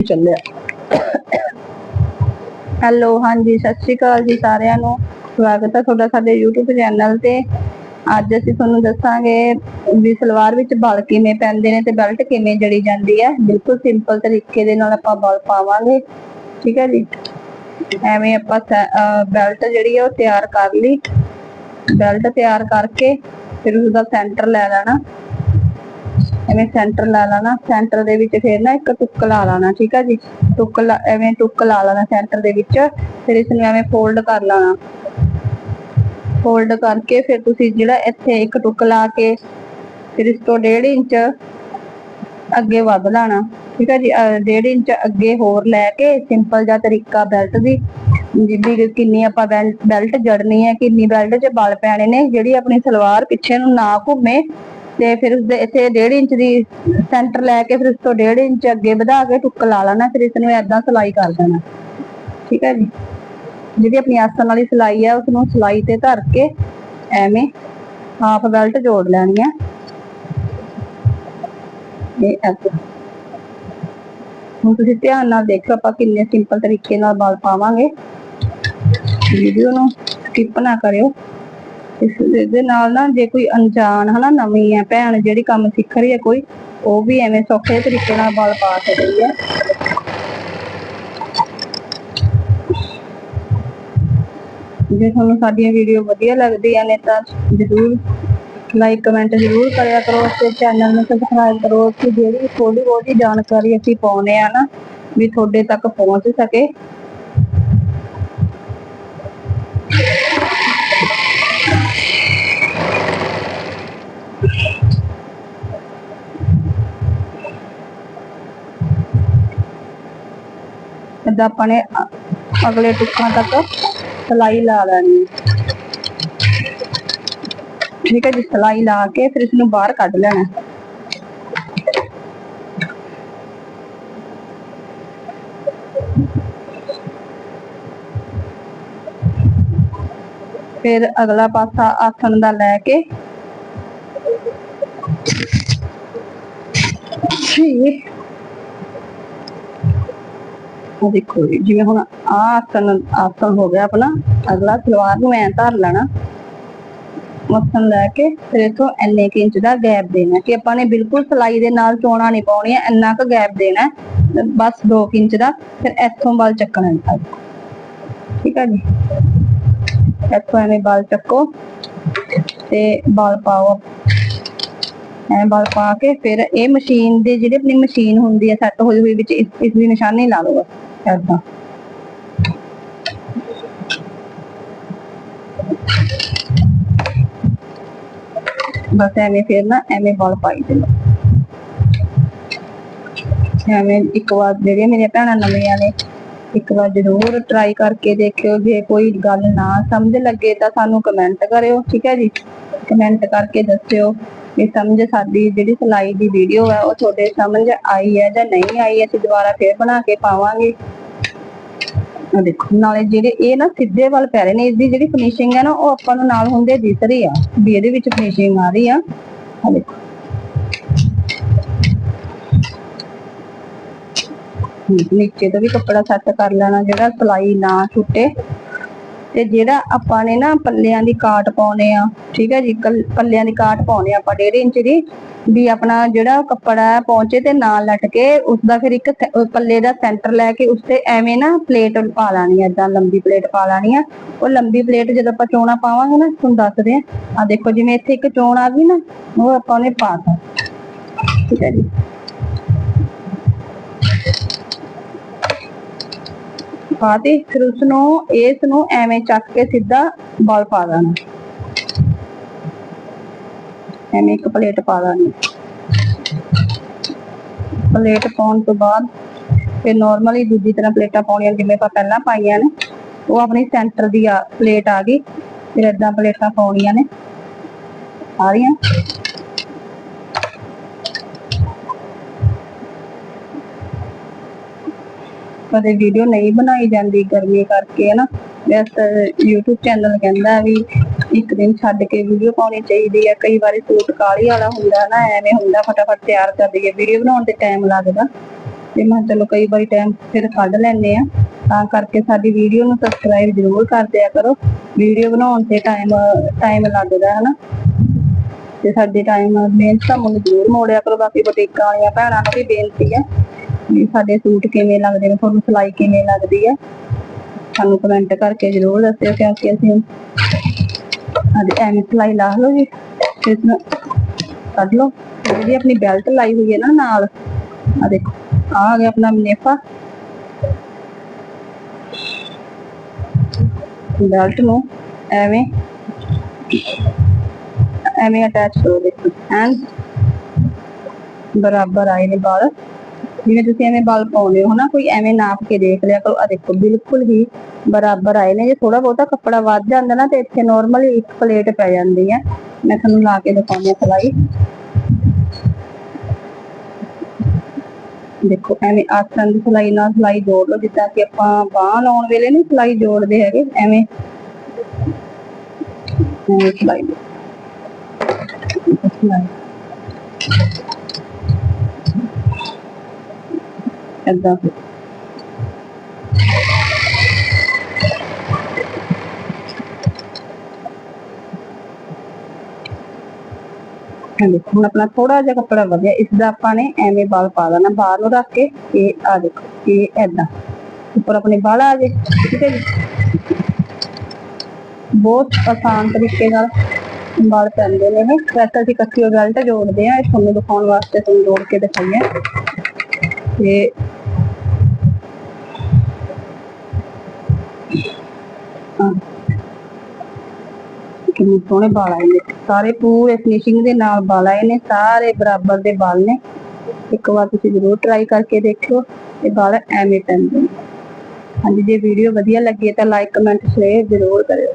ਚੱਲਿਆ। ਹੈਲੋ ਹਾਂਜੀ, ਸਤਿ ਸ਼੍ਰੀ ਅਕਾਲ ਜੀ ਸਾਰਿਆਂ ਨੂੰ। ਸਵਾਗਤ ਹੈ ਤੁਹਾਡਾ ਸਾਡੇ YouTube ਚੈਨਲ ਤੇ। ਅੱਜ ਅਸੀਂ ਤੁਹਾਨੂੰ ਦੱਸਾਂਗੇ ਵੀ ਸਲਵਾਰ ਵਿੱਚ ਬਲ ਕਿਵੇਂ ਪੈਂਦੇ ਨੇ ਤੇ ਬੈਲਟ ਕਿਵੇਂ ਜੜੀ ਜਾਂਦੀ ਹੈ ਬਿਲਕੁਲ ਸਿੰਪਲ ਤਰੀਕੇ ਦੇ ਨਾਲ ਆਪਾਂ ਬਲ ਪਾਵਾਂਗੇ। ਠੀਕ ਹੈ ਜੀ? ਐਵੇਂ ਆਪਾਂ ਬੈਲਟ ਜਿਹੜੀ ਹੈ ਉਹ ਤਿਆਰ ਕਰ ਲਈ। ਬੈਲਟ ਤਿਆਰ ਕਰਕੇ ਫਿਰ ਉਸਦਾ ਸੈਂਟਰ ਲੈ ਲੈਣਾ। ਐਵੇਂ ਸੈਂਟਰ ਲਾ ਲੈਣਾ ਸੈਂਟਰ ਦੇ ਵਿੱਚ ਫਿਰ ਨਾ ਇੱਕ ਟੁੱਕ ਲਾ ਲੈਣਾ, ਠੀਕ ਹੈ ਜੀ? ਟੁੱਕ ਐਵੇਂ ਟੁੱਕ ਲਾ ਲੈਣਾ ਸੈਂਟਰ ਦੇ ਵਿੱਚ, ਫਿਰ ਇਸ ਨੂੰ ਐਵੇਂ ਫੋਲਡ ਕਰ ਲੈਣਾ। ਫੋਲਡ ਕਰਕੇ ਫਿਰ ਤੁਸੀਂ ਜਿਹੜਾ ਇੱਥੇ ਇੱਕ ਟੁੱਕ ਲਾ ਕੇ, ਫਿਰ ਇਸ ਤੋਂ 1.5 ਇੰਚ ਅੱਗੇ ਵੱਧ ਲਾਣਾ, ਠੀਕ ਹੈ ਜੀ? 1.5 ਇੰਚ ਅੱਗੇ ਹੋਰ ਲੈ ਕੇ ਸਿੰਪਲ ਜਿਹਾ ਤਰੀਕਾ ਬੈਲਟ ਦੀ ਜਿੱਦੀ ਕਿੰਨੀ ਆਪਾਂ ਬੈਲਟ ਜੜਨੀ ਹੈ, ਕਿੰਨੀ ਬੈਲਟ 'ਚ ਬਲ ਪੈਣੇ ਨੇ, ਜਿਹੜੀ ਆਪਣੀ ਸਲਵਾਰ ਪਿੱਛੇ ਨੂੰ ਨਾ ਘੁੰਮੇ ਤੇ ਫਿਰ ਉਸਦੇ ਇੱਥੇ 1.5 ਇੰਚ ਦੀ ਸੈਂਟਰ ਲੈ ਕੇ ਫਿਰ ਉਸ ਤੋਂ 1.5 ਇੰਚ ਅੱਗੇ ਵਧਾ ਕੇ ਟੁੱਕ ਲਾ ਲੈਣਾ, ਫਿਰ ਇਸ ਨੂੰ ਏਦਾਂ ਸਲਾਈ ਕਰ ਦੇਣਾ। ਠੀਕ ਹੈ ਜੀ? ਜਿਹੜੀ ਆਪਣੀ ਆਸਣ ਵਾਲੀ ਸਲਾਈ ਹੈ ਉਸ ਨੂੰ ਸਲਾਈ ਤੇ ਧਰ ਕੇ ਐਵੇਂ ਹਾਫ ਬੈਲਟ ਜੋੜ ਲੈਣੀ ਹੈ ਇਹ ਏਦਾਂ ਹੁਣ ਤੁਸੀਂ ਧਿਆਨ ਨਾਲ ਦੇਖੋ ਆਪਾਂ ਕਿੰਨੇ ਸਿੰਪਲ ਤਰੀਕੇ ਨਾਲ ਬਲ ਪਾਵਾਂਗੇ। ਵੀਡੀਓ ਨੂੰ ਸਕਿਪ ਨਾ ਕਰਿਓ। ਇਸ ਦੇ ਨਾਲ ਨਾ ਜੇ ਕੋਈ ਅਣਜਾਣ ਹਨਾ ਨਵੀਂ ਹੈ, ਭੈਣ ਜਿਹੜੀ ਕੰਮ ਸਿੱਖ ਰਹੀ ਹੈ ਕੋਈ, ਉਹ ਵੀ ਐਵੇਂ ਸੌਖੇ ਤਰੀਕੇ ਨਾਲ ਬਲ ਪਾ ਸਕਦੀ ਹੈ। ਜੇ ਤੁਹਾਨੂੰ ਸਾਡੀਆਂ ਵੀਡੀਓ ਵਧੀਆ ਲੱਗਦੀਆਂ ਨੇ ਤਾਂ ਜ਼ਰੂਰ ਲਾਈਕ ਕਮੈਂਟ ਜ਼ਰੂਰ ਕਰਿਆ ਕਰੋ, ਤੇ ਚੈਨਲ ਨੂੰ ਸਬਸਕ੍ਰਾਈਬ ਕਰੋ, ਕਿ ਜਿਹੜੀ ਥੋੜੀ ਬਹੁਤੀ ਜਾਣਕਾਰੀ ਅਸੀਂ ਪਾਉਨੇ ਆ ਨਾ, ਵੀ ਤੁਹਾਡੇ ਤੱਕ ਪਹੁੰਚ ਸਕੇ। ਏਦਾਂ ਆਪਾਂ ਨੇ ਅਗਲੇ ਟੁੱਕਾਂ ਤੱਕ ਸਲਾਈ ਲਾ ਲੈਣੀ ਠੀਕ ਹੈ ਜੀ, ਸਲਾਈ ਲਾ ਕੇ ਫਿਰ ਇਸ ਨੂੰ ਬਾਹਰ ਕੱਢ ਲੈਣਾ ਫਿਰ ਅਗਲਾ ਪਾਸਾ ਆਸਣ ਦਾ ਲੈ ਕੇ ਜੀ ਉਹ ਦੇਖੋ ਜੀ, ਜਿਵੇਂ ਹੁਣ ਆਹ ਆਸਣ ਆਸਣ ਹੋ ਗਿਆ ਆਪਣਾ ਅਗਲਾ ਸਲਵਾਰ ਨੂੰ ਐਂ ਧਰ ਲੈਣਾ ਮੱਥਨ ਲੈ ਕੇ ਫਿਰ ਇਥੋਂ ਇੰਨੇ ਕੁ ਇੰਚ ਦਾ ਗੈਪ ਦੇਣਾ ਕਿ ਆਪਾਂ ਨੇ ਬਿਲਕੁਲ ਸਲਾਈ ਦੇ ਨਾਲ ਚੋਣਾ ਨਹੀਂ ਪਾਉਣੀਆਂ ਇੰਨਾ ਕੁ ਗੈਪ ਦੇਣਾ ਬਸ 2 ਇੰਚ ਦਾ ਫਿਰ ਇੱਥੋਂ ਬਲ ਚੱਕਣਾ ਹੈ ਠੀਕ ਹੈ ਜੀ? ਇੱਥੋਂ ਐਵੇਂ ਬਲ ਚੱਕੋ ਤੇ ਬਲ ਪਾਓ ਐ ਬਲ ਪਾ ਕੇ ਫਿਰ ਇਹ ਮਸ਼ੀਨ ਦੇ ਜਿਹੜੀ ਆਪਣੀ ਮਸ਼ੀਨ ਹੁੰਦੀ ਹੈ ਸੈੱਟ ਹੋਈ ਹੋਈ ਵਿੱਚ ਇਸ ਇਸ ਦੀ ਨਿਸ਼ਾਨੀ ਲਾ ਲਓ ਬਸ ਬਸ ਐਵੇਂ ਫਿਰ ਨਾ, ਐਵੇਂ ਬਲ ਪਾਈ ਚੱਲੋ ਐਵੇਂ ਇੱਕ ਵਾਰ ਜਿਹੜੀਆਂ ਮੇਰੀਆਂ ਭੈਣਾਂ ਨਵੀਆਂ ਨੇ, ਇੱਕ ਵਾਰ ਜ਼ਰੂਰ ਟਰਾਈ ਕਰਕੇ ਦੇਖਿਓ। ਜੇ ਕੋਈ ਗੱਲ ਨਾ ਸਮਝ ਲੱਗੇ ਤਾਂ ਸਾਨੂੰ ਕਮੈਂਟ ਕਰਿਓ, ਠੀਕ ਹੈ ਜੀ? ਕਮੈਂਟ ਕਰਕੇ ਦੱਸਿਓ। ਕਿ ਸਮਝ ਸਾਡੀ ਜਿਹੜੀ ਸਿਲਾਈ ਦੀ ਵੀਡੀਓ ਹੈ ਉਹ ਤੁਹਾਡੇ ਸਮਝ ਆਈ ਹੈ ਜਾਂ ਨਹੀਂ ਆਈ, ਅਸੀਂ ਦੁਬਾਰਾ ਫੇਰ ਬਣਾ ਕੇ ਪਾਵਾਂਗੇ। ਆ ਦੇਖੋ, ਨਾਲੇ ਜਿਹੜੇ ਇਹ ਨਾ ਸਿੱਧੇ ਵੱਲ ਪੈ ਰਹੇ ਨੇ ਇਸ ਦੀ ਜਿਹੜੀ ਫਿਨਿਸ਼ਿੰਗ ਹੈ ਨਾ, ਉਹ ਆਪਾਂ ਨੂੰ ਨਾਲ ਹੁੰਦੇ ਦਿਸ ਰਹੀ ਆ, ਵੀ ਇਹਦੇ ਵਿੱਚ ਫਿਨਿਸ਼ਿੰਗ ਆ ਰਹੀ ਆ। ਆ ਦੇਖੋ। ਨੀਚੇ ਤੋਂ ਵੀ ਕੱਪੜਾ ਸੈੱਟ ਕਰ ਲੈਣਾ, ਜਿਹੜਾ ਸਲਾਈ ਨਾ ਛੁੱਟੇ। ਤੇ ਜਿਹੜਾ ਆਪਾਂ ਨੇ ਨਾ ਪੱਲਿਆਂ ਦੀ ਕਾਟ ਪਾਉਨੇ ਆ, ਠੀਕ ਹੈ ਜੀ ਪੱਲਿਆਂ ਦੀ ਕਾਟ ਪਾਉਨੇ ਆਪਾਂ 1.5 ਇੰਚ ਦੀ, ਵੀ ਆਪਣਾ ਜਿਹੜਾ ਕੱਪੜਾ ਹੈ ਪਹੁੰਚੇ ਤੇ ਨਾਲ ਲਟਕੇ ਉਸ ਦਾ ਫਿਰ ਇੱਕ ਪੱਲੇ ਦਾ ਸੈਂਟਰ ਲੈ ਕੇ ਉਸ ਤੇ ਐਵੇਂ ਨਾ ਪਲੇਟ ਪਾ ਲੈਣੀ ਹੈ ਏਦਾਂ ਲੰਬੀ ਪਲੇਟ ਪਾ ਲੈਣੀ ਆ। ਉਹ ਲੰਬੀ ਪਲੇਟ ਜਦੋਂ ਆਪਾਂ ਚੋਣਾ ਪਾਵਾਂਗੇ ਨਾ, ਤੁਹਾਨੂੰ ਦੱਸਦੇ ਆ। ਆ ਦੇਖੋ ਜਿਵੇਂ ਇੱਥੇ ਇੱਕ ਚੋਣ ਆ ਗਈ ਨਾ, ਉਹ ਆਪਾਂ ਨੇ ਪਾਤਾ ਠੀਕ ਹੈ ਜੀ। ਪਾਤੀ ਫਿਰ ਉਸ ਨੂੰ ਇਸ ਨੂੰ ਐਵੇਂ ਚੱਕ ਕੇ ਸਿੱਧਾ ਬਲ ਪਾ ਦੇਣਾ। ਐਵੇਂ ਇੱਕ ਪਲੇਟ ਪਾ ਦੇਣੀ। ਪਲੇਟ ਪਾਉਣ ਤੋਂ ਬਾਅਦ ਫਿਰ ਨਾਰਮਲੀ ਦੂਜੀ ਤਰ੍ਹਾਂ ਪਲੇਟਾਂ ਪਾਉਣੀਆਂ ਜਿਵੇਂ ਆਪਾਂ ਪਹਿਲਾਂ ਪਾਈਆਂ ਨੇ, ਉਹ ਆਪਣੀ ਸੈਂਟਰ ਦੀ ਆ, ਪਲੇਟ ਆ ਗਈ। ਫਿਰ ਏਦਾਂ ਪਲੇਟਾਂ ਪਾਉਣੀਆਂ ਨੇ, ਸਾਰੀਆਂ। ਕਦੇ ਵੀਡੀਓ ਨਹੀਂ ਬਣਾਈ ਜਾਂਦੀ ਗਰਮੀ ਕਰਕੇ ਹੈ ਨਾ YouTube ਚੈਨਲ ਕਹਿੰਦਾ ਵੀ ਇੱਕ ਦਿਨ ਛੱਡ ਕੇ ਵੀਡੀਓ ਪਾਉਣੀ ਚਾਹੀਦੀ ਹੈ ਕਈ ਵਾਰੀ ਸੂਟ ਕਾਲੀ ਵਾਲਾ ਹੁੰਦਾ ਨਾ, ਐਵੇਂ ਹੁੰਦਾ, ਫਟਾਫਟ ਤਿਆਰ ਕਰ ਦਈਏ ਵੀਡੀਓ ਬਣਾਉਣ ਤੇ ਟਾਈਮ ਲੱਗਦਾ। ਤੇ ਮੈਂ ਚਲੋ ਕਈ ਵਾਰੀ ਟਾਈਮ ਫਿਰ ਕੱਢ ਲੈਂਦੇ ਆ। ਤਾਂ ਕਰਕੇ ਸਾਡੀ ਵੀਡੀਓ ਨੂੰ ਸਬਸਕ੍ਰਾਈਬ ਜ਼ਰੂਰ ਕਰ ਦਿਆ ਕਰੋ। ਵੀਡੀਓ ਬਣਾਉਣ ਤੇ ਟਾਈਮ ਟਾਈਮ ਲੱਗਦਾ ਹੈ ਨਾ ਤੇ ਸਾਡੇ ਟਾਈਮ ਮਿਹਨਤ ਤਾਂ ਮੁੱਲ ਜ਼ਰੂਰ ਮੋੜਿਆ ਕਰੋ। ਬਾਕੀ ਬੁਟੀਕਾਂ ਵਾਲੀਆਂ ਭੈਣਾਂ ਨੂੰ ਵੀ ਬੇਨਤੀ ਹੈ ਵੀ ਸਾਡੇ ਸੂਟ ਕਿਵੇਂ ਲੱਗਦੇ ਨੇ, ਤੁਹਾਨੂੰ ਸਿਲਾਈ ਕਿਵੇਂ ਲੱਗਦੀ ਹੈ ਸਾਨੂੰ ਕਮੈਂਟ ਕਰਕੇ ਜ਼ਰੂਰ ਦੱਸਿਓ ਕਿਉਂਕਿ ਅਸੀਂ ਅੱਜ ਐਵੇਂ ਸਿਲਾਈ ਲਾ ਲਓ ਜੀ ਇਸ ਨੂੰ ਕੱਢ ਲਓ। ਜਿਹੜੀ ਆਪਣੀ ਬੈਲਟ ਲਾਈ ਹੋਈ ਹੈ ਨਾ ਨਾਲ ਆ ਦੇਖੋ ਆ ਗਿਆ ਆਪਣਾ ਮਨੇਫਾ ਬੈਲਟ ਨੂੰ ਐਵੇਂ ਐਵੇਂ ਅਟੈਚ ਕਰੋ ਦੇਖੋ। ਐਂਡ ਬਰਾਬਰ ਆਏ ਨੇ ਬਾਲ ਜਿਵੇਂ ਤੁਸੀਂ ਐਵੇਂ ਵਾਲ ਪਾਉਂਦੇ ਹੋ ਨਾ ਕੋਈ ਐਵੇਂ ਨਾਪ ਕੇ ਦੇਖ ਲਿਆ ਕਰੋ। ਆ ਦੇਖੋ, ਬਿਲਕੁਲ ਹੀ ਬਰਾਬਰ ਆਏ ਨੇ। ਜੇ ਥੋੜਾ ਬਹੁਤਾ ਕੱਪੜਾ ਵੱਧ ਜਾਂਦਾ ਨਾ, ਤੇ ਇੱਥੇ ਨਾਰਮਲ ਇੱਕ ਪਲੇਟ ਪੈ ਜਾਂਦੀ ਹੈ। ਮੈਂ ਤੁਹਾਨੂੰ ਲਾ ਕੇ ਦਿਖਾਉਂਦੀ ਹਾਂ ਸਿਲਾਈ। ਦੇਖੋ, ਐਵੇਂ ਆਸਨ ਦੀ ਸਿਲਾਈ ਨਾਲ ਸਿਲਾਈ ਜੋੜ ਲਓ, ਜਿੱਦਾਂ ਕਿ ਆਪਾਂ ਬਾਹ ਲਾਉਣ ਵੇਲੇ ਨਹੀਂ ਸਿਲਾਈ ਜੋੜਦੇ ਹੈਗੇ, ਐਵੇਂ। ਐਵੇਂ ਸਿਲਾਈ ਸਿਲਾਈ। ਏਦਾਂ। ਦੇਖੋ ਹੁਣ ਆਪਣਾ ਥੋੜਾ ਜਿਹਾ ਕੱਪੜਾ ਵਧਿਆ। ਇਸ ਦਾ ਆਪਾਂ ਨੇ ਐਵੇਂ ਵਾਲ ਪਾ ਦੇਣਾ, ਬਾਹਰ ਨੂੰ ਰੱਖ ਕੇ ਇਹ ਆ ਦੇਖੋ, ਇਹ ਏਦਾਂ। ਉੱਪਰ ਆਪਣੇ ਵਾਲ ਆ ਗਏ, ਠੀਕ ਹੈ ਜੀ? ਬਹੁਤ ਆਸਾਨ ਤਰੀਕੇ ਨਾਲ ਵਾਲ ਪੈਂਦੇ ਨੇ ਇਹ। ਵੈਸੇ ਅਸੀਂ ਕੱਚੀ ਬੈਲਟ ਜੋੜਦੇ ਆ ਇਹ ਤੁਹਾਨੂੰ ਦਿਖਾਉਣ ਵਾਸਤੇ ਤੁਹਾਨੂੰ ਜੋੜ ਕੇ ਦਿਖਾਈ ਤੇ ਹਾਂ ਕਿੰਨੇ ਸੋਹਣੇ ਵਾਲ ਆਏ ਨੇ। ਸਾਰੇ ਪੂਰੇ ਫਿਨਿਸ਼ਿੰਗ ਦੇ ਨਾਲ ਵਾਲ ਆਏ ਨੇ, ਸਾਰੇ ਬਰਾਬਰ ਦੇ ਵਾਲ ਨੇ। ਇੱਕ ਵਾਰ ਤੁਸੀਂ ਜ਼ਰੂਰ ਟਰਾਈ ਕਰਕੇ ਦੇਖਿਓ ਇਹ ਵਾਲ ਐਵੇਂ ਪੈਂਦੇ ਨੇ। ਹਾਂਜੀ, ਜੇ ਵੀਡੀਓ ਵਧੀਆ ਲੱਗੀ ਤਾਂ ਲਾਈਕ ਕਮੈਂਟ ਸ਼ੇਅਰ ਜ਼ਰੂਰ ਕਰਿਓ।